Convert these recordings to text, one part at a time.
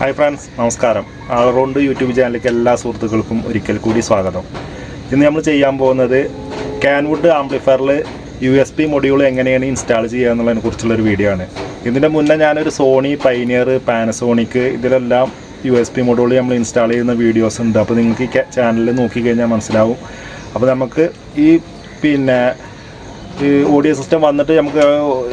Hi friends നമസ്കാരം. All round YouTube ചാനലിലേക്ക് എല്ലാ സുഹൃത്തുക്കൾക്കും ഒരിക്കൽ കൂടി സ്വാഗതം. ഇന്ന് നമ്മൾ ചെയ്യാൻ പോകുന്നത് ക്യാൻവുഡ് ആംപ്ലിഫയറിൽ യു എസ് പി മൊഡ്യൂൾ എങ്ങനെയാണ് ഇൻസ്റ്റാൾ ചെയ്യുക എന്നുള്ളതിനെ കുറിച്ചുള്ളൊരു വീഡിയോ ആണ്. ഇതിന്റെ മുന്നേ ഞാനൊരു സോണി പൈനിയർ പാനസോണിക് ഇതിലെല്ലാം യു എസ് പി മൊഡ്യൂൾ നമ്മൾ ഇൻസ്റ്റാൾ ചെയ്യുന്ന വീഡിയോസ് ഉണ്ട്. അപ്പോൾ നിങ്ങൾക്ക് ഈ ചാനലിൽ നോക്കിക്കഴിഞ്ഞാൽ മനസ്സിലാവും. അപ്പോൾ നമുക്ക് ഈ പിന്നെ ഈ ഓഡിയോ സിസ്റ്റം വന്നിട്ട് നമുക്ക്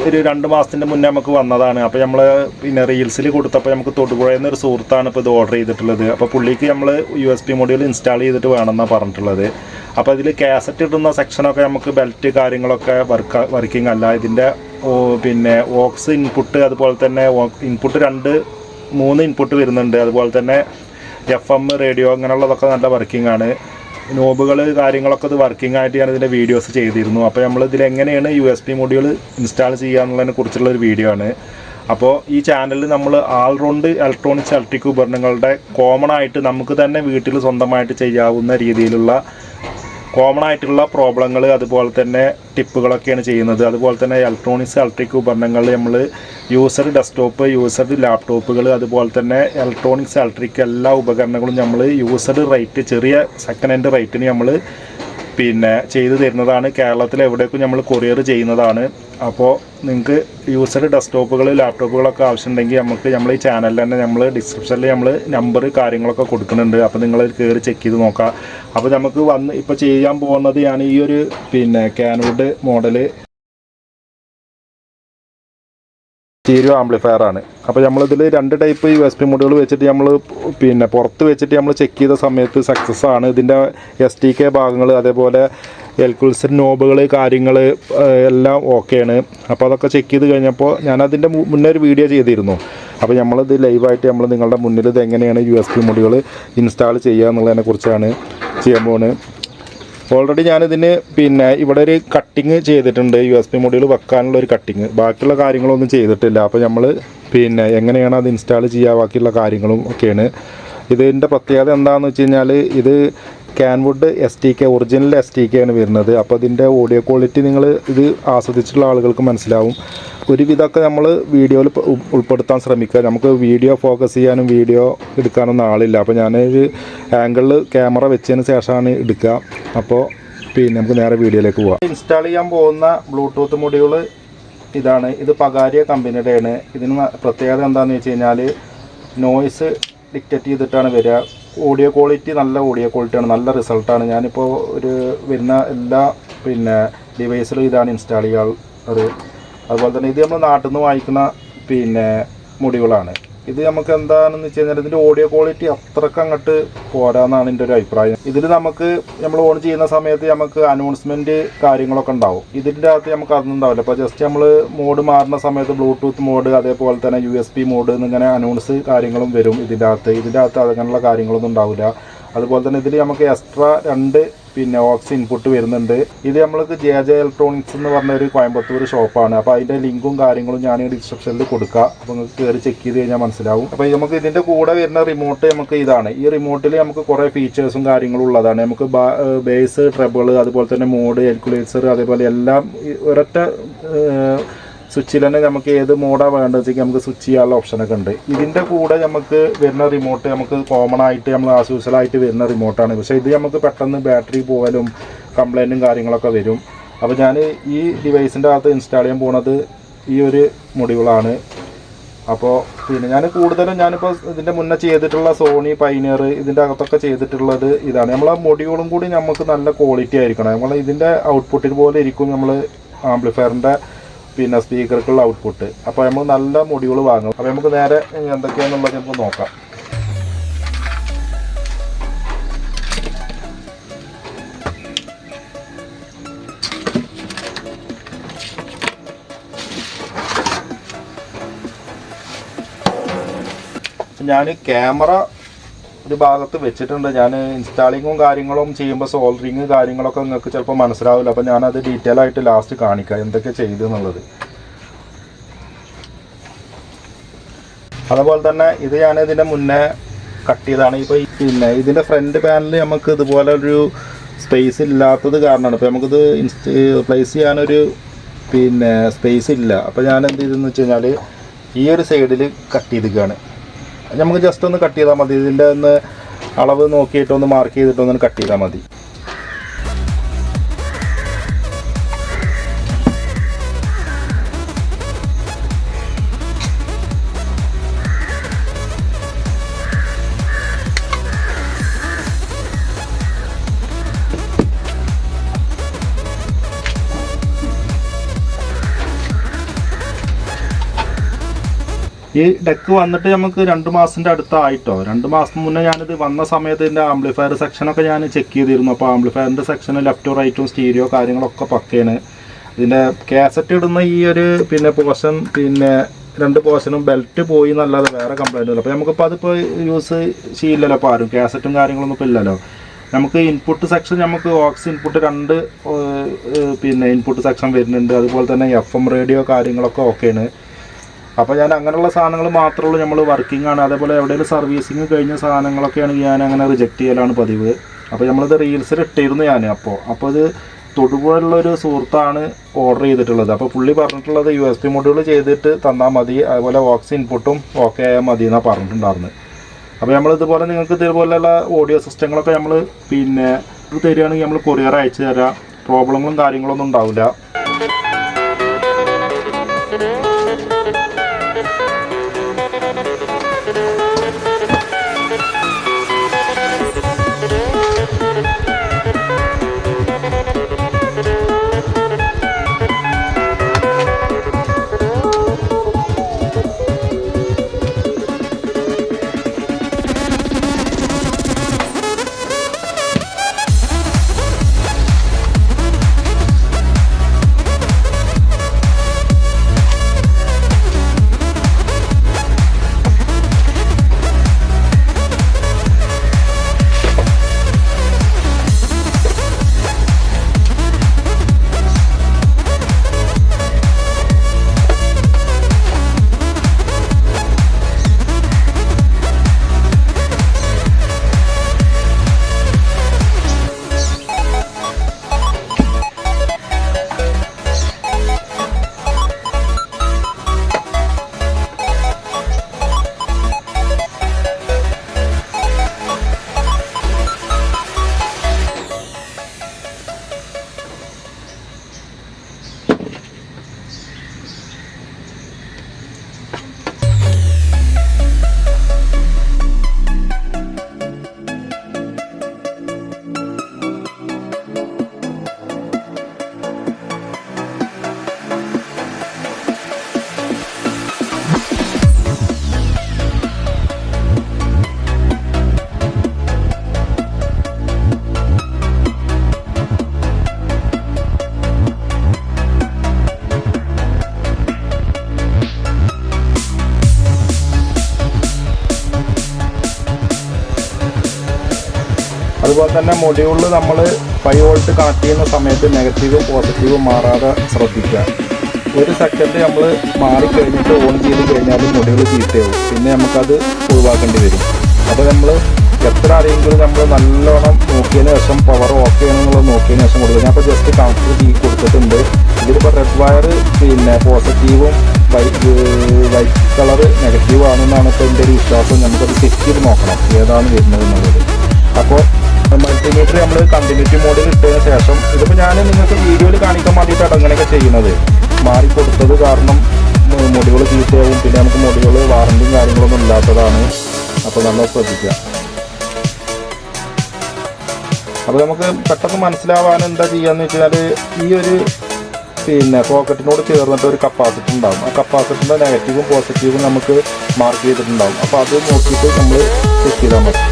ഒരു രണ്ട് മാസത്തിന്റെ മുന്നേ നമുക്ക് വന്നതാണ്. അപ്പോൾ നമ്മൾ പിന്നെ റീൽസിൽ കൊടുത്തപ്പോൾ നമുക്ക് തൊടുപുഴയിൽ നിന്ന് ഒരു സുഹൃത്താണ് ഇപ്പോൾ ഇത് ഓർഡർ ചെയ്തിട്ടുള്ളത്. അപ്പോൾ പുള്ളിക്ക് നമ്മൾ U S P module install ചെയ്തിട്ട് വേണമെന്നാണ് പറഞ്ഞിട്ടുള്ളത്. അപ്പോൾ ഇതിൽ കാസറ്റ് ഇടുന്ന സെക്ഷനൊക്കെ നമുക്ക് ബെൽറ്റ് കാര്യങ്ങളൊക്കെ വർക്ക് വർക്കിംഗ് അല്ല. ഇതിന്റെ പിന്നെ ഓക്സ് ഇൻപുട്ട് അതുപോലെ തന്നെ ഇൻപുട്ട് രണ്ട് മൂന്ന് ഇൻപുട്ട് വരുന്നുണ്ട്. അതുപോലെ തന്നെ എഫ് എം റേഡിയോ അങ്ങനെയുള്ളതൊക്കെ നല്ല വർക്കിംഗ് ആണ്. നോബുകൾ കാര്യങ്ങളൊക്കെ ഇത് വർക്കിംഗ് ആയിട്ട് ഞാൻ ഇതിന്റെ വീഡിയോസ് ചെയ്തിരുന്നു. അപ്പോൾ നമ്മൾ ഇതിൽ എങ്ങനെയാണ് U S P module install ചെയ്യുക എന്നുള്ളതിനെ കുറിച്ചുള്ള ഒരു വീഡിയോ ആണ്. അപ്പോൾ ഈ ചാനലിൽ നമ്മൾ ആൾറൗണ്ട് ഇലക്ട്രോണിക്സ് ഇലക്ട്രിക് ഉപകരണങ്ങളുടെ കോമൺ ആയിട്ട് നമുക്ക് തന്നെ വീട്ടിൽ സ്വന്തമായിട്ട് ചെയ്യാവുന്ന രീതിയിലുള്ള കോമൺ ആയിട്ടുള്ള പ്രോബ്ലങ്ങൾ അതുപോലെ തന്നെ ടിപ്പുകളൊക്കെയാണ് ചെയ്യുന്നത്. അതുപോലെ തന്നെ ഇലക്ട്രോണിക്സ് ഇലക്ട്രിക് ഉപകരണങ്ങൾ നമ്മൾ യൂസർ ഡെസ്ക്ടോപ്പ് യൂസർ ലാപ്ടോപ്പുകൾ അതുപോലെ തന്നെ ഇലക്ട്രോണിക്സ് ഇലക്ട്രിക് എല്ലാ ഉപകരണങ്ങളും നമ്മൾ യൂസർ റേറ്റ് ചെറിയ സെക്കൻഡ് ഹാൻഡ് റേറ്റിന് നമ്മൾ പിന്നെ ചെയ്തു തരുന്നതാണ്. കേരളത്തിൽ എവിടേക്കും നമ്മൾ കൊറിയർ ചെയ്യുന്നതാണ്. അപ്പോൾ നിങ്ങൾക്ക് യൂസർ ഡെസ്ക്ടോപ്പുകൾ ലാപ്ടോപ്പുകളൊക്കെ ആവശ്യമുണ്ടെങ്കിൽ നമുക്ക് നമ്മൾ ഈ ചാനലിൽ തന്നെ നമ്മൾ ഡിസ്ക്രിപ്ഷനിൽ നമ്മൾ നമ്പർ കാര്യങ്ങളൊക്കെ കൊടുക്കുന്നുണ്ട്. അപ്പോൾ നിങ്ങൾ കയറി ചെക്ക് ചെയ്ത് നോക്കാം. അപ്പോൾ നമുക്ക് വന്ന് ഇപ്പോൾ ചെയ്യാൻ പോകുന്നത് ഞാൻ ഈ ഒരു പിന്നെ ക്യാൻവുഡ് മോഡൽ സ്റ്റീരിയോ ആംപ്ലിഫയർ ആണ്. അപ്പോൾ നമ്മളിതിൽ രണ്ട് ടൈപ്പ് യു എസ് പി മോഡുകൾ വെച്ചിട്ട് നമ്മൾ പിന്നെ പുറത്ത് വെച്ചിട്ട് നമ്മൾ ചെക്ക് ചെയ്ത സമയത്ത് സക്സസ് ആണ്. ഇതിന്റെ എസ് ടി കെ ഭാഗങ്ങൾ അതേപോലെ എൽക്കുൽസർ നോബുകൾ കാര്യങ്ങൾ എല്ലാം ഓക്കെയാണ് അപ്പോൾ അതൊക്കെ ചെക്ക് ചെയ്ത് കഴിഞ്ഞപ്പോൾ ഞാൻ അതിന്റെ മുന്നേ ഒരു വീഡിയോ ചെയ്തിരുന്നു. അപ്പോൾ നമ്മളിത് ലൈവായിട്ട് നമ്മൾ നിങ്ങളുടെ മുന്നിൽ ഇത് എങ്ങനെയാണ് യു എസ് പി മുടികൾ ഇൻസ്റ്റാൾ ചെയ്യുക എന്നുള്ളതിനെ കുറിച്ചാണ് ചെയ്യാൻ പോകുന്നത് ഓൾറെഡി ഞാനിതിന് പിന്നെ ഇവിടെ ഒരു കട്ടിങ് ചെയ്തിട്ടുണ്ട് യു എസ് പി മൊഡ്യൂൾ വെക്കാനുള്ള ഒരു കട്ടിങ് ബാക്കിയുള്ള കാര്യങ്ങളൊന്നും ചെയ്തിട്ടില്ല. അപ്പോൾ നമ്മൾ പിന്നെ എങ്ങനെയാണ് അത് ഇൻസ്റ്റാൾ ചെയ്യുക ബാക്കിയുള്ള കാര്യങ്ങളും ഒക്കെയാണ്. ഇതിന്റെ പ്രത്യേകത എന്താണെന്ന് വെച്ച് കഴിഞ്ഞാൽ ഇത് Kenwood S T K original S T K ആണ് വരുന്നത്. അപ്പോൾ ഇതിന്റെ ഓഡിയോ ക്വാളിറ്റി നിങ്ങൾ ഇത് ആസ്വദിച്ചിട്ടുള്ള ആളുകൾക്ക് മനസ്സിലാവും. ഒരുവിധമൊക്കെ നമ്മൾ വീഡിയോയിൽ ഉൾപ്പെടുത്താൻ ശ്രമിക്കുക. നമുക്ക് വീഡിയോ ഫോക്കസ് ചെയ്യാനും വീഡിയോ എടുക്കാനൊന്നും ആളില്ല. അപ്പോൾ ഞാനൊരു ആംഗിളിൽ ക്യാമറ വെച്ചതിന് ശേഷമാണ് എടുക്കുക. അപ്പോൾ പിന്നെ നമുക്ക് നേരെ വീഡിയോയിലേക്ക് പോവാം. ഇൻസ്റ്റാൾ ചെയ്യാൻ പോകുന്ന ബ്ലൂടൂത്ത് മൊഡ്യൂൾ ഇതാണ്. ഇത് പകാരിയ കമ്പനിയുടെയാണ്. ഇതിന് പ്രത്യേകത എന്താണെന്ന് വെച്ച് കഴിഞ്ഞാൽ നോയ്സ് ഡിക്റ്റേറ്റ് ചെയ്തിട്ടാണ് വരിക. ഓഡിയോ ക്വാളിറ്റി നല്ല ഓഡിയോ ക്വാളിറ്റിയാണ് നല്ല റിസൾട്ടാണ് ഞാനിപ്പോൾ ഒരു വരുന്ന എല്ലാ പിന്നെ ഡിവൈസിലും ഇതാണ് ഇൻസ്റ്റാൾ ചെയ്യാറ് അതുപോലെ തന്നെ ഇത് നമ്മൾ നാട്ടിൽ നിന്ന് വാങ്ങിക്കുന്ന പിന്നെ മുടികളാണ് ഇത് നമുക്ക് എന്താണെന്ന് വെച്ച് കഴിഞ്ഞാൽ ഇതിന്റെ ഓഡിയോ ക്വാളിറ്റി അത്രയ്ക്ക് അങ്ങോട്ട് പോരാന്നാണ് എന്റെ ഒരു അഭിപ്രായം. ഇതിൽ നമുക്ക് നമ്മൾ ഓൺ ചെയ്യുന്ന സമയത്ത് നമുക്ക് അനൗൺസ്മെന്റ് കാര്യങ്ങളൊക്കെ ഉണ്ടാവും. ഇതിന്റെ അകത്ത് നമുക്ക് അതൊന്നും ഉണ്ടാവില്ല. അപ്പോൾ ജസ്റ്റ് നമ്മൾ മോഡ് മാറുന്ന സമയത്ത് ബ്ലൂടൂത്ത് മോഡ് അതേപോലെ തന്നെ യു എസ് പി മോഡ് എന്നിങ്ങനെ അനൗൺസ് കാര്യങ്ങളും വരും ഇതിന്റെ അകത്ത്. ഇതിന്റെ അകത്ത് അങ്ങനെയുള്ള കാര്യങ്ങളൊന്നും ഉണ്ടാവില്ല. അതുപോലെ തന്നെ ഇതിൽ നമുക്ക് എക്സ്ട്രാ രണ്ട് പിന്നെ ഓക്സ് ഇൻപുട്ട് വരുന്നുണ്ട്. ഇത് നമ്മൾക്ക് ജെ ജെ ഇലക്ട്രോണിക്സ് എന്ന് പറഞ്ഞ ഒരു കോയമ്പത്തൂർ ഷോപ്പാണ് അപ്പോൾ അതിന്റെ ലിങ്കും കാര്യങ്ങളും ഞാൻ ഡിസ്ക്രിപ്ഷനിൽ കൊടുക്കാം. അപ്പോൾ നിങ്ങൾക്ക് കയറി ചെക്ക് ചെയ്ത് കഴിഞ്ഞാൽ മനസ്സിലാവും. അപ്പോൾ നമുക്ക് ഇതിന്റെ കൂടെ വരുന്ന റിമോട്ട് നമുക്ക് ഇതാണ്. ഈ റിമോട്ടിൽ നമുക്ക് കുറേ ഫീച്ചേഴ്സും കാര്യങ്ങളും ഉള്ളതാണ്. നമുക്ക് ബേസ് ട്രബിൾ അതുപോലെ തന്നെ മോഡ് കാൽക്കുലേറ്റർ അതേപോലെ എല്ലാം ഒരൊറ്റ സ്വിച്ചിൽ തന്നെ നമുക്ക് ഏത് മോഡാണ് വേണ്ടത് വെച്ചാൽ നമുക്ക് സ്വിച്ച് ചെയ്യാനുള്ള ഓപ്ഷനൊക്കെ ഉണ്ട്. ഇതിന്റെ കൂടെ നമുക്ക് വരുന്ന റിമോട്ട് നമുക്ക് കോമൺ ആയിട്ട് നമ്മൾ ആസ്യൂസലായിട്ട് വരുന്ന റിമോട്ടാണ് പക്ഷേ ഇത് നമുക്ക് പെട്ടെന്ന് ബാറ്ററി പോകാനും കംപ്ലൈന്റും കാര്യങ്ങളൊക്കെ വരും. അപ്പോൾ ഞാൻ ഈ ഡിവൈസിന്റെ അകത്ത് ഇൻസ്റ്റാൾ ചെയ്യാൻ പോണത് ഈ ഒരു മൊഡ്യൂളാണ് അപ്പോൾ പിന്നെ ഞാൻ കൂടുതലും ഞാനിപ്പോൾ ഇതിന്റെ മുന്നേ ചെയ്തിട്ടുള്ള സോണി പൈനിയർ ഇതിന്റെ അകത്തൊക്കെ ചെയ്തിട്ടുള്ളത് ഇതാണ്. നമ്മൾ ആ മൊഡ്യൂളും കൂടി നമുക്ക് നല്ല ക്വാളിറ്റി ആയിരിക്കണം. നമ്മൾ ഇതിന്റെ ഔട്ട്പുട്ടിൽ പോലെ ഇരിക്കും നമ്മൾ ആംപ്ലിഫയറിന്റെ പിന്നെ സ്പീക്കർക്കുള്ള ഔട്ട്പുട്ട് അപ്പോൾ നമ്മൾ നല്ല മൊഡ്യൂൾ വാങ്ങും. അപ്പോൾ നമുക്ക് നേരെ എന്തൊക്കെയാണെന്നുള്ളത് നമുക്ക് നോക്കാം. ഞാൻ ക്യാമറ ഒരു ഭാഗത്ത് വെച്ചിട്ടുണ്ട്. ഞാൻ ഇൻസ്റ്റാളിങ്ങും കാര്യങ്ങളും ചെയ്യുമ്പോൾ സോൾഡറിങ് കാര്യങ്ങളൊക്കെ നിങ്ങൾക്ക് ചിലപ്പോൾ മനസ്സിലാവില്ല. അപ്പോൾ ഞാനത് ഡീറ്റെയിൽ ആയിട്ട് ലാസ്റ്റ് കാണിക്കാം. എന്തൊക്കെ ചെയ്തു എന്നുള്ളത് അതുപോലെ തന്നെ ഇത് ഞാൻ ഇതിന്റെ മുന്നേ കട്ട് ചെയ്താണ് ഇപ്പോൾ പിന്നെ ഇതിന്റെ ഫ്രണ്ട് പാനൽ നമുക്ക് ഇതുപോലെ ഒരു സ്പേസ് ഇല്ലാത്തത് കാരണമാണ്. ഇപ്പോൾ നമുക്കിത് ഇൻസ്റ്റ് പ്ലേസ് ചെയ്യാനൊരു പിന്നെ സ്പേസ് ഇല്ല. അപ്പോൾ ഞാൻ എന്ത് ചെയ്തെന്ന് വെച്ച് കഴിഞ്ഞാൽ ഈ ഒരു സൈഡിൽ കട്ട് ചെയ്തിരിക്കുകയാണ്. നമുക്ക് ജസ്റ്റ് ഒന്ന് കട്ട് ചെയ്താൽ മതി. ഇതിന്റെ ഒന്ന് അളവ് നോക്കിയിട്ട് ഒന്ന് മാർക്ക് ചെയ്തിട്ട് ഒന്ന് കട്ട് ചെയ്താൽ മതി. ഈ ഡെക്ക് വന്നിട്ട് നമുക്ക് രണ്ട് മാസത്തിന്റെ അടുത്തായിട്ടോ. രണ്ട് മാസം മുന്നേ ഞാനിത് വന്ന സമയത്ത് ഇതിന്റെ ആംപ്ലിഫയർ സെക്ഷനൊക്കെ ഞാൻ ചെക്ക് ചെയ്തിരുന്നു. അപ്പോൾ ആംപ്ലിഫയറിന്റെ സെക്ഷന് ലെഫ്റ്റും റൈറ്റും സ്റ്റീരിയോ കാര്യങ്ങളൊക്കെ പക്കയാണ്. ഇതിന്റെ കാസറ്റ് ഇടുന്ന ഈ ഒരു പിന്നെ പോർഷൻ പിന്നെ രണ്ട് പോർഷനും ബെൽറ്റ് പോയി എന്നല്ലാതെ വേറെ കംപ്ലൈന്റ് ഇല്ല അപ്പോൾ നമുക്കിപ്പോൾ അതിപ്പോൾ യൂസ് ചെയ്യില്ലല്ലോ അപ്പോൾ ആരും. കാസറ്റും കാര്യങ്ങളൊന്നും ഇപ്പോൾ ഇല്ലല്ലോ. നമുക്ക് ഇൻപുട്ട് സെക്ഷൻ നമുക്ക് ഓക്സ് ഇൻപുട്ട് രണ്ട് പിന്നെ ഇൻപുട്ട് സെക്ഷൻ വരുന്നുണ്ട്. അതുപോലെ തന്നെ എഫ് എം റേഡിയോ കാര്യങ്ങളൊക്കെ ഓക്കെയാണ് അപ്പോൾ ഞാൻ അങ്ങനെയുള്ള സാധനങ്ങൾ മാത്രമേ ഉള്ളൂ. നമ്മൾ വർക്കിംഗ് ആണ്. അതേപോലെ എവിടെയെങ്കിലും സർവീസിങ് കഴിഞ്ഞ സാധനങ്ങളൊക്കെയാണ് ഞാൻ അങ്ങനെ റിജക്റ്റ് ചെയ്യലാണ് പതിവ്. അപ്പോൾ നമ്മളിത് റീൽസിൽ ഇട്ടിരുന്നു ഞാൻ. അപ്പോൾ അപ്പോൾ ഇത് തൊടുപുഴയുള്ള ഒരു സുഹൃത്താണ് ഓർഡർ ചെയ്തിട്ടുള്ളത്. അപ്പോൾ പുള്ളി പറഞ്ഞിട്ടുള്ളത് യു എസ് പി മൊഡ്യൂൾ ചെയ്തിട്ട് തന്നാൽ മതി. അതുപോലെ വോക്സ് ഇൻപുട്ടും ഓക്കെ ആയാൽ മതി എന്നാണ് പറഞ്ഞിട്ടുണ്ടായിരുന്നത് അപ്പോൾ നമ്മൾ ഇതുപോലെ നിങ്ങൾക്ക് ഇതുപോലെയുള്ള ഓഡിയോ സിസ്റ്റങ്ങളൊക്കെ നമ്മൾ പിന്നെ തരികയാണെങ്കിൽ നമ്മൾ കൊറിയർ അയച്ചു തരാം. പ്രോബ്ലങ്ങളും കാര്യങ്ങളൊന്നും ഉണ്ടാവില്ല. തന്നെ മൊഡ്യൂളിൽ നമ്മൾ ഫൈവ് വോൾട്ട് കണക്ട് ചെയ്യുന്ന സമയത്ത് നെഗറ്റീവും പോസിറ്റീവും മാറാതെ ശ്രദ്ധിക്കുക. ഒരു സെക്കൻഡ് നമ്മൾ മാറിക്കഴിഞ്ഞിട്ട് ഓൺ ചെയ്ത് കഴിഞ്ഞാൽ മൊഡ്യൂൾ ചീത്തയാവും പിന്നെ നമുക്കത് ഒഴിവാക്കേണ്ടി വരും. അപ്പോൾ നമ്മൾ എത്ര ആരെങ്കിലും നമ്മൾ നല്ലോണം നോക്കിയതിന് ശേഷം പവർ ഓക്കെ ആണെന്നുള്ളത് നോക്കിയതിന് ശേഷം കൊടുക്കുക. ഞാൻ ഇപ്പോൾ ജസ്റ്റ് കണക്ട് ചെയ്ത് കൊടുത്തിട്ടുണ്ട്. ഇതിലിപ്പോൾ റെഡ് വയർ പിന്നെ പോസിറ്റീവും വൈറ്റ് വൈറ്റ് കളർ നെഗറ്റീവ് ആണെന്നാണ് ഇപ്പോൾ എന്റെ ഒരു വിശ്വാസം. നമുക്കത് ചെക്ക് ചെയ്ത് നോക്കണം. ഏതാണ് വരുന്നത് എന്നുള്ളത്. അപ്പോൾ മൾട്ടിമീറ്റർ നമ്മൾ കണ്ടിന്യൂറ്റി മോഡിൽ ഇട്ടതിന് ശേഷം ഇതിപ്പോൾ ഞാൻ നിങ്ങൾക്ക് വീഡിയോയിൽ കാണിക്കാൻ വേണ്ടിയിട്ടാണ് അങ്ങനെയൊക്കെ ചെയ്യുന്നത്. മാറി കൊടുത്തത് കാരണം മുടികൾ ചീത്തയാവും പിന്നെ നമുക്ക് മുടികൾ വാറണ്ടിയും കാര്യങ്ങളൊന്നും ഇല്ലാത്തതാണ്. അപ്പോൾ നമ്മൾ ശ്രദ്ധിക്കുക. അപ്പോൾ നമുക്ക് പെട്ടെന്ന് മനസ്സിലാവാൻ എന്താ ചെയ്യാന്ന് വെച്ചാൽ ഈ ഒരു പിന്നെ പോക്കറ്റിനോട് ചേർന്നിട്ട് ഒരു കപ്പാസിറ്റി ഉണ്ടാകും ആ കപ്പാസിറ്റിന്റെ നെഗറ്റീവും പോസിറ്റീവും നമുക്ക് മാർക്ക് ചെയ്തിട്ടുണ്ടാകും അപ്പോൾ അത് നോക്കിയിട്ട് നമ്മൾ ചെക്ക് ചെയ്താൽ മതി.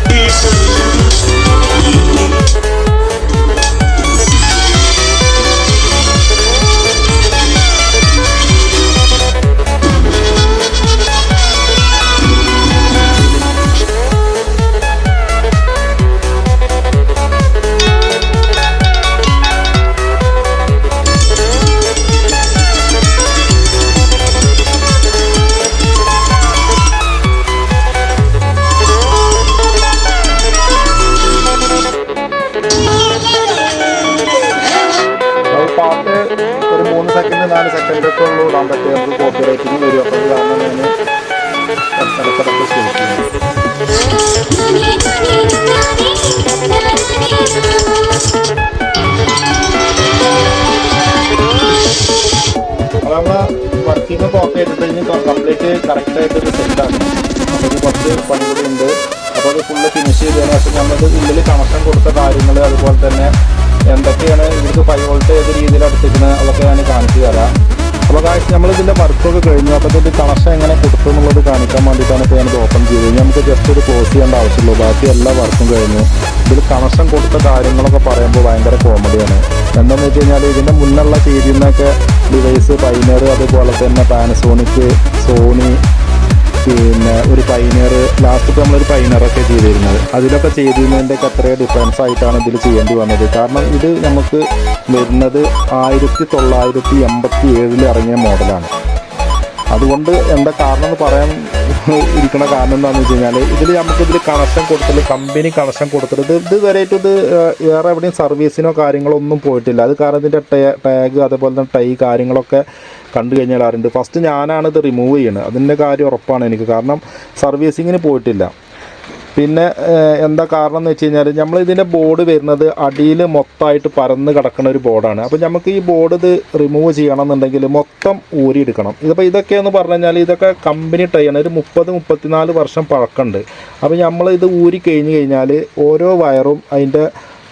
വർക്കിംഗ് കോപ്പി ആയിട്ട് കംപ്ലീറ്റ് കറക്റ്റ് ആയിട്ട് ഒരു സെറ്റ് ആക്കണം അപ്പോൾ ഇത് കുറച്ച് പണി ഉണ്ട് അപ്പോൾ അത് ഫുള്ള് ഫിനിഷ് ചെയ്തതിന് ശേഷം നമ്മൾ ഉള്ളിൽ കണക്ഷൻ കൊടുത്ത കാര്യങ്ങൾ അതുപോലെ തന്നെ എന്തൊക്കെയാണ് ഇവർക്ക് ഫൈവ് വോൾട്ട് ഏത് രീതിയിൽ അടുത്തിരിക്കുന്നത് അതൊക്കെ ഞാൻ കാണിച്ചു തരാം. അപ്പോൾ കാഴ്ച നമ്മൾ ഇതിന്റെ വർക്കൊക്കെ കഴിഞ്ഞു. അപ്പോൾ ഇതിന്റെ കണക്ഷൻ എങ്ങനെ കൊടുത്തു എന്നുള്ളത് കാണിക്കാൻ വേണ്ടിയിട്ടാണ് ഇപ്പോൾ ഞാനിത് ഓപ്പൺ ചെയ്തത്. നമുക്ക് ജസ്റ്റ് ഒരു ക്ലോസ് ചെയ്യേണ്ട ആവശ്യമുള്ളൂ. ബാക്കി എല്ലാ വർക്കും കഴിഞ്ഞു. ഇതിൽ കണക്ഷൻ കൊടുത്ത കാര്യങ്ങളൊക്കെ പറയുമ്പോൾ ഭയങ്കര കോമഡിയാണ് എന്താണെന്ന് വെച്ച് കഴിഞ്ഞാൽ ഇതിന്റെ മുന്നുള്ള ചെയ്തിരുന്നൊക്കെ ഡിവൈസ് പൈനർ അതുപോലെ തന്നെ പാനസോണിക് സോണി പിന്നെ ഒരു പൈനർ ലാസ്റ്റ് ഇപ്പോൾ നമ്മളൊരു പൈനറൊക്കെ ചെയ്തിരുന്നത്. അതിലൊക്കെ ചെയ്തിരുന്നതിന്റെ ഒക്കെ അത്രയും ഡിഫറൻസ് ആയിട്ടാണ് ഇതിൽ ചെയ്യേണ്ടി വന്നത്. കാരണം ഇത് നമുക്ക് വരുന്നത് ആയിരത്തി തൊള്ളായിരത്തി എൺപത്തി ഏഴിൽ ഇറങ്ങിയ മോഡലാണ് അതുകൊണ്ട് എന്താ കാരണം എന്ന് പറയാൻ ഇരിക്കണ കാരണം എന്താണെന്ന് വെച്ച് കഴിഞ്ഞാൽ ഇതിൽ നമുക്ക് ഇതിൽ കണക്ഷൻ കൊടുത്തില്ല കമ്പനി കണക്ഷൻ കൊടുത്തിട്ട് ഇത് ഇതുവരെയായിട്ട് ഇത് വേറെ എവിടെയും സർവീസിനോ കാര്യങ്ങളോ ഒന്നും പോയിട്ടില്ല. അത് കാരണം ഇതിന്റെ ടാഗ് അതേപോലെ തന്നെ ടൈ കാര്യങ്ങളൊക്കെ കണ്ടു കഴിഞ്ഞാൽ അറിയുണ്ട് ഫസ്റ്റ് ഞാനാണ് ഇത് റിമൂവ് ചെയ്യുന്നത് അതിന്റെ കാര്യം ഉറപ്പാണ് എനിക്ക്. കാരണം സർവീസിങ്ങിന് പോയിട്ടില്ല. പിന്നെ എന്താ കാരണം എന്ന് വെച്ച് കഴിഞ്ഞാൽ നമ്മൾ ഇതിന്റെ ബോർഡ് വരുന്നത് അടിയിൽ മൊത്തമായിട്ട് പരന്ന് കിടക്കുന്ന ഒരു ബോർഡാണ്. അപ്പോൾ നമുക്ക് ഈ ബോർഡ് ഇത് റിമൂവ് ചെയ്യണം എന്നുണ്ടെങ്കിൽ മൊത്തം ഊരിയെടുക്കണം ഇതിപ്പോൾ ഇതൊക്കെയെന്ന് പറഞ്ഞു കഴിഞ്ഞാൽ ഇതൊക്കെ കമ്പനി ടൈയാണ് ഒരു മുപ്പത് മുപ്പത്തിനാല് വർഷം പഴക്കമുണ്ട്. അപ്പോൾ നമ്മൾ ഇത് ഊരി കഴിഞ്ഞ് കഴിഞ്ഞാൽ ഓരോ വയറും അതിന്റെ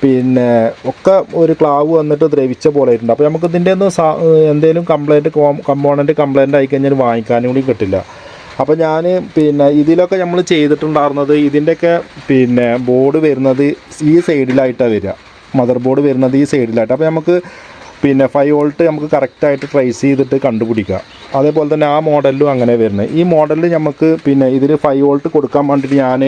പിന്നെ ഒക്കെ ഒരു ക്ലാവ് വന്നിട്ട് ദ്രവിച്ച പോലെ ആയിട്ടുണ്ട്. അപ്പോൾ നമുക്ക് ഇതിന്റെ ഒന്നും എന്തെങ്കിലും കംപ്ലൈന്റ് കമ്പോണന്റ് കംപ്ലൈന്റ് ആയിക്കഴിഞ്ഞാൽ വാങ്ങിക്കാനും കൂടി കിട്ടില്ല. അപ്പോൾ ഞാൻ പിന്നെ ഇതിലൊക്കെ നമ്മൾ ചെയ്തിട്ടുണ്ടായിരുന്നത് ഇതിന്റെയൊക്കെ പിന്നെ ബോർഡ് വരുന്നത് ഈ സൈഡിലായിട്ടാണ് വരിക. മദർ ബോർഡ് വരുന്നത് ഈ സൈഡിലായിട്ട്. അപ്പോൾ നമുക്ക് പിന്നെ ഫൈവ് വോൾട്ട് നമുക്ക് കറക്റ്റായിട്ട് ട്രേസ് ചെയ്തിട്ട് കണ്ടുപിടിക്കാം. അതേപോലെ തന്നെ ആ മോഡലിലും അങ്ങനെ വരുന്നത്. ഈ മോഡലിൽ നമുക്ക് പിന്നെ ഇതിൽ ഫൈവ് വോൾട്ട് കൊടുക്കാൻ വേണ്ടിയിട്ട് ഞാൻ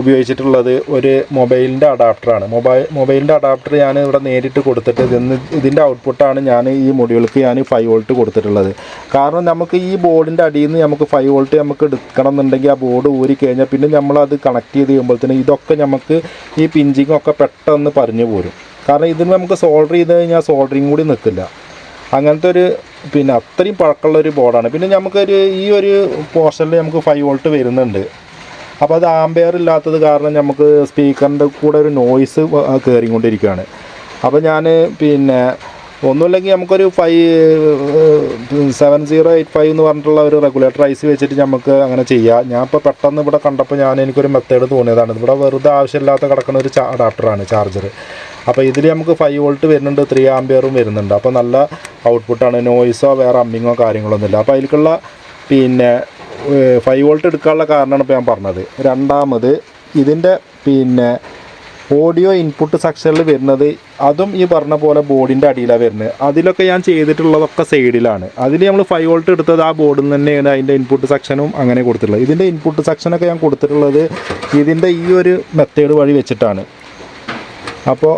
ഉപയോഗിച്ചിട്ടുള്ളത് ഒരു മൊബൈലിന്റെ അഡാപ്റ്ററാണ്. മൊബൈൽ മൊബൈലിന്റെ അഡാപ്റ്റർ ഞാൻ ഇവിടെ നേരിട്ട് കൊടുത്തിട്ട് ഇതിന്ന് ഇതിന്റെ ഔട്ട്പുട്ടാണ് ഞാൻ ഈ മൊഡ്യൂൾക്ക് ഞാൻ ഫൈവ് വോൾട്ട് കൊടുത്തിട്ടുള്ളത്. കാരണം നമുക്ക് ഈ ബോർഡിന്റെ അടിയിൽ നിന്ന് നമുക്ക് ഫൈവ് വോൾട്ട് നമുക്ക് എടുക്കണം എന്നുണ്ടെങ്കിൽ ആ ബോർഡ് ഊരി കഴിഞ്ഞാൽ പിന്നെ നമ്മളത് കണക്ട് ചെയ്ത് കഴിയുമ്പോഴത്തേന് ഇതൊക്കെ നമുക്ക് ഈ പിഞ്ചിങ് ഒക്കെ പെട്ടെന്ന് പറഞ്ഞു പോരും. കാരണം ഇതിന് നമുക്ക് സോൾഡർ ചെയ്ത് കഴിഞ്ഞാൽ സോൾഡറിങ് കൂടി നിൽക്കില്ല. അങ്ങനത്തെ ഒരു പിന്നെ അത്രയും പഴക്കമുള്ള ഒരു ബോർഡാണ്. പിന്നെ നമുക്കൊരു ഈ ഒരു പോർഷനിൽ നമുക്ക് ഫൈവ് വോൾട്ട് വരുന്നുണ്ട്. അപ്പോൾ അത് ആംബെയർ ഇല്ലാത്തത് കാരണം നമുക്ക് സ്പീക്കറിന്റെ കൂടെ ഒരു നോയ്സ് കയറിക്കൊണ്ടിരിക്കുകയാണ് അപ്പോൾ ഞാൻ പിന്നെ ഒന്നുമില്ലെങ്കിൽ നമുക്കൊരു five seven zero eight five എന്ന് പറഞ്ഞിട്ടുള്ള ഒരു റെഗുലേറ്റർ ഐസ് വെച്ചിട്ട് നമുക്ക് അങ്ങനെ ചെയ്യാം. ഞാൻ ഇപ്പോൾ പെട്ടെന്ന് ഇവിടെ കണ്ടപ്പോൾ ഞാൻ എനിക്കൊരു മെത്തേഡ് തോന്നിയതാണ്. ഇവിടെ വെറുതെ ആവശ്യമില്ലാത്ത കിടക്കുന്ന ഒരു അഡാപ്റ്ററാണ് ചാർജർ അപ്പോൾ ഇതിൽ നമുക്ക് ഫൈവ് വോൾട്ട് വരുന്നുണ്ട് ത്രീ ആംബിയറും വരുന്നുണ്ട്. അപ്പോൾ നല്ല ഔട്ട്പുട്ടാണ് നോയ്സോ വേറെ അമ്മിങ്ങോ കാര്യങ്ങളൊന്നുമില്ല. അപ്പോൾ അതിലേക്കുള്ള പിന്നെ ഫൈവ് വോൾട്ട് എടുക്കാനുള്ള കാരണമാണ് ഇപ്പോൾ ഞാൻ പറഞ്ഞത്. രണ്ടാമത് ഇതിന്റെ പിന്നെ ഓഡിയോ ഇൻപുട്ട് സെക്ഷനിൽ വരുന്നത് അതും ഈ പറഞ്ഞ പോലെ ബോർഡിന്റെ അടിയിലാണ് വരുന്നത്. അതിലൊക്കെ ഞാൻ ചെയ്തിട്ടുള്ളതൊക്കെ സൈഡിലാണ് അതിൽ നമ്മൾ ഫൈവ് വോൾട്ട് എടുത്തത് ആ ബോർഡിൽ തന്നെയാണ് അതിന്റെ ഇൻപുട്ട് സെക്ഷനും അങ്ങനെ കൊടുത്തിട്ടുള്ളത്. ഇതിന്റെ ഇൻപുട്ട് സെക്ഷനൊക്കെ ഞാൻ കൊടുത്തിട്ടുള്ളത് ഇതിന്റെ ഈ ഒരു മെത്തേഡ് വഴി വെച്ചിട്ടാണ്. അപ്പോൾ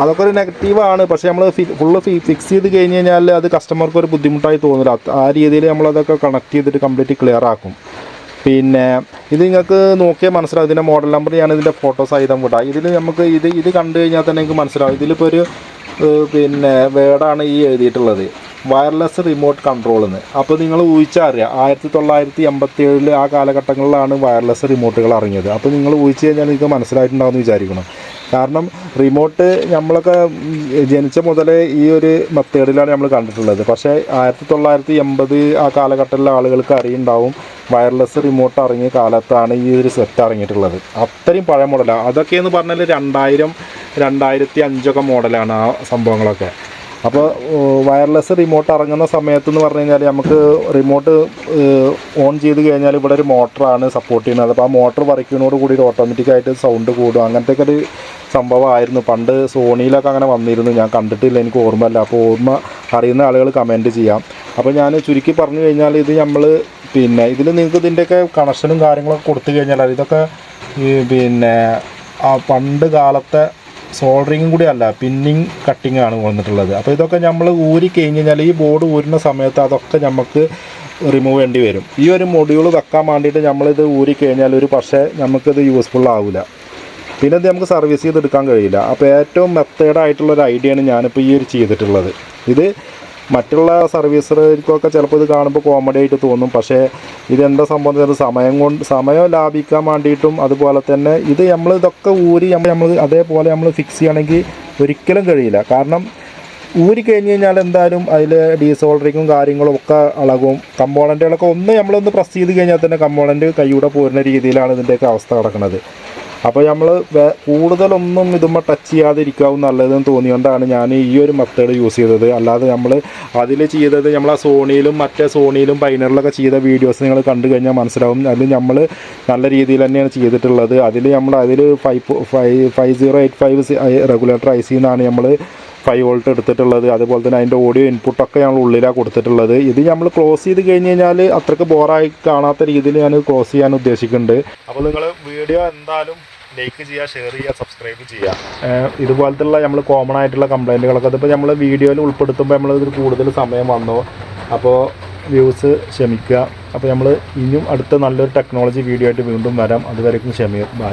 അതൊക്കെ ഒരു നെഗറ്റീവാണ് പക്ഷേ നമ്മൾ ഫുള്ള് ഫിക്സ് ചെയ്ത് കഴിഞ്ഞ് കഴിഞ്ഞാൽ അത് കസ്റ്റമർക്ക് ഒരു ബുദ്ധിമുട്ടായി തോന്നില്ല ആ രീതിയിൽ നമ്മളതൊക്കെ കണക്ട് ചെയ്തിട്ട് കംപ്ലീറ്റ് ക്ലിയർ ആക്കും. പിന്നെ ഇത് നിങ്ങൾക്ക് നോക്കിയാൽ മനസ്സിലാവും. ഇതിന്റെ മോഡൽ നമ്പർ ഞാൻ ഇതിന്റെ ഫോട്ടോ സഹിതം വിടാം. ഇതിൽ നമുക്ക് ഇത് ഇത് കണ്ടു കഴിഞ്ഞാൽ തന്നെ നിങ്ങൾക്ക് മനസ്സിലാവും. ഇതിലിപ്പോൾ ഒരു പിന്നെ വേർഡാണ് ഈ എഴുതിയിട്ടുള്ളത്. വയർലെസ് റിമോട്ട് കൺട്രോൾ എന്ന് അപ്പോൾ നിങ്ങൾ ഊഹിച്ചാൽ അറിയാം. ആയിരത്തി തൊള്ളായിരത്തി എൺപത്തി ഏഴിൽ ആ കാലഘട്ടങ്ങളിലാണ് വയർലെസ് റിമോട്ടുകൾ ഇറങ്ങിയത്. അപ്പോൾ നിങ്ങൾ ഊഹിച്ച് കഴിഞ്ഞാൽ നിങ്ങൾക്ക് മനസ്സിലായിട്ടുണ്ടാകുമെന്ന് വിചാരിക്കണം. കാരണം റിമോട്ട് നമ്മളൊക്കെ ജനിച്ച മുതലേ ഈ ഒരു മെത്തേഡിലാണ് നമ്മൾ കണ്ടിട്ടുള്ളത്. പക്ഷേ ആയിരത്തി തൊള്ളായിരത്തി എൺപത് ആ കാലഘട്ടത്തിലെ ആളുകൾക്ക് അറിയുണ്ടാവും വയർലെസ് റിമോട്ട് ഇറങ്ങിയ കാലത്താണ് ഈ ഒരു സെറ്റ് ഇറങ്ങിയിട്ടുള്ളത് അത്രയും പഴയ മോഡലാണ് അതൊക്കെ എന്ന് പറഞ്ഞാൽ രണ്ടായിരം രണ്ടായിരത്തി അഞ്ചൊക്കെ മോഡലാണ് ആ സംഭവങ്ങളൊക്കെ. അപ്പോൾ വയർലെസ് റിമോട്ട് ഇറങ്ങുന്ന സമയത്ത് എന്ന് പറഞ്ഞു കഴിഞ്ഞാൽ നമുക്ക് റിമോട്ട് ഓൺ ചെയ്ത് കഴിഞ്ഞാൽ ഇവിടെ ഒരു മോട്ടറാണ് സപ്പോർട്ട് ചെയ്യുന്നത്. അപ്പോൾ ആ മോട്ടർ വരയ്ക്കുന്നതോട് കൂടി ഓട്ടോമാറ്റിക്കായിട്ട് സൗണ്ട് കൂടും. അങ്ങനത്തെയൊക്കെ ഒരു സംഭവമായിരുന്നു. പണ്ട് സോണിയിലൊക്കെ അങ്ങനെ വന്നിരുന്നു. ഞാൻ കണ്ടിട്ടില്ല എനിക്ക് ഓർമ്മയില്ല. അപ്പോൾ ഓർമ്മ അറിയുന്ന ആളുകൾ കമന്റ് ചെയ്യാം. അപ്പോൾ ഞാൻ ചുരുക്കി പറഞ്ഞു കഴിഞ്ഞാൽ ഇത് നമ്മൾ പിന്നെ ഇതിൽ നിങ്ങൾക്ക് ഇതിന്റെയൊക്കെ കണക്ഷനും കാര്യങ്ങളൊക്കെ കൊടുത്തു കഴിഞ്ഞാൽ ഇതൊക്കെ ഈ പിന്നെ ആ പണ്ട് കാലത്തെ സോൾഡറിങ്ങും കൂടി അല്ല പിന്നിങ് കട്ടിങ് ആണ് വന്നിട്ടുള്ളത്. അപ്പോൾ ഇതൊക്കെ നമ്മൾ ഊരി കഴിഞ്ഞ് കഴിഞ്ഞാൽ ഈ ബോർഡ് ഊരുന്ന സമയത്ത് അതൊക്കെ നമുക്ക് റിമൂവ് ചെയ്യേണ്ടി വരും. ഈ ഒരു മൊഡ്യൂൾ വെക്കാൻ വേണ്ടിയിട്ട് നമ്മളിത് ഊരി കഴിഞ്ഞാൽ ഒരു പക്ഷേ നമുക്കിത് യൂസ്ഫുൾ ആവില്ല പിന്നെ ഇത് നമുക്ക് സർവീസ് ചെയ്തെടുക്കാൻ കഴിയില്ല. അപ്പോൾ ഏറ്റവും മെത്തേഡായിട്ടുള്ളൊരു ആയിട്ടുള്ള ഒരു ഐഡിയ ആണ് ഞാനിപ്പോൾ ഈ ഒരു ചെയ്തിട്ടുള്ളത്. ഇത് മറ്റുള്ള സർവീസുകൾക്കൊക്കെ ചിലപ്പോൾ ഇത് കാണുമ്പോൾ കോമഡി ആയിട്ട് തോന്നും. പക്ഷേ ഇതെന്താ സംബന്ധിച്ചത് സമയം കൊണ്ട് സമയം ലാഭിക്കാൻ വേണ്ടിയിട്ടും അതുപോലെ തന്നെ ഇത് നമ്മൾ ഇതൊക്കെ ഊരി നമ്മൾ നമ്മൾ അതേപോലെ നമ്മൾ ഫിക്സ് ചെയ്യണമെങ്കിൽ ഒരിക്കലും കഴിയില്ല. കാരണം ഊരി കഴിഞ്ഞ് കഴിഞ്ഞാൽ എന്തായാലും അതിൽ ഡീസോൾഡറിങ്ങും കാര്യങ്ങളും ഒക്കെ അളകും. കമ്പോണന്റുകളൊക്കെ ഒന്ന് നമ്മളൊന്ന് പ്രസ് ചെയ്ത് കഴിഞ്ഞാൽ തന്നെ കമ്പോണന്റ് കൈയൂടെ പോരുന്ന രീതിയിലാണ് ഇതിന്റെയൊക്കെ അവസ്ഥ കിടക്കുന്നത് അപ്പോൾ നമ്മൾ കൂടുതലൊന്നും ഇതുമ്പോൾ ടച്ച് ചെയ്യാതിരിക്കാവും നല്ലതെന്ന് തോന്നിയോണ്ടാണ് ഞാൻ ഈ ഒരു മെത്തേഡ് യൂസ് ചെയ്തത്. അല്ലാതെ നമ്മൾ അതിൽ ചെയ്തത് നമ്മൾ ആ സോണിയിലും മറ്റേ സോണിയിലും പൈനറിലൊക്കെ ചെയ്ത വീഡിയോസ് നിങ്ങൾ കണ്ടു കഴിഞ്ഞാൽ മനസ്സിലാവും. അതിൽ നമ്മൾ നല്ല രീതിയിൽ തന്നെയാണ് ചെയ്തിട്ടുള്ളത്. അതിൽ നമ്മൾ അതിൽ five five five zero eight five regulator I C നമ്മൾ ഫൈവ് വോൾട്ട് എടുത്തിട്ടുള്ളത്. അതുപോലെ തന്നെ അതിന്റെ ഓഡിയോ ഇൻപുട്ടൊക്കെ ഞങ്ങൾ ഉള്ളിലാണ് കൊടുത്തിട്ടുള്ളത്. ഇത് നമ്മൾ ക്ലോസ് ചെയ്ത് കഴിഞ്ഞ് കഴിഞ്ഞാൽ അത്രയ്ക്ക് ബോറായി കാണാത്ത രീതിയിൽ ഞാൻ ക്ലോസ് ചെയ്യാൻ ഉദ്ദേശിക്കുന്നുണ്ട് അപ്പോൾ നിങ്ങൾ വീഡിയോ എന്തായാലും ലൈക്ക് ചെയ്യുക ഷെയർ ചെയ്യുക സബ്സ്ക്രൈബ് ചെയ്യുക. ഇതുപോലത്തുള്ള നമ്മൾ കോമൺ ആയിട്ടുള്ള കംപ്ലൈന്റുകളൊക്കെ അതിപ്പോൾ നമ്മൾ വീഡിയോയിൽ ഉൾപ്പെടുത്തുമ്പോൾ നമ്മൾ ഇതിൽ കൂടുതൽ സമയം വന്നു. അപ്പോൾ വ്യൂസ് ക്ഷമിക്കുക. അപ്പോൾ നമ്മൾ ഇനിയും അടുത്ത നല്ലൊരു ടെക്നോളജി വീഡിയോ ആയിട്ട് വീണ്ടും വരാം. അതുവരേക്കും ക്ഷമിക്കും ബൈ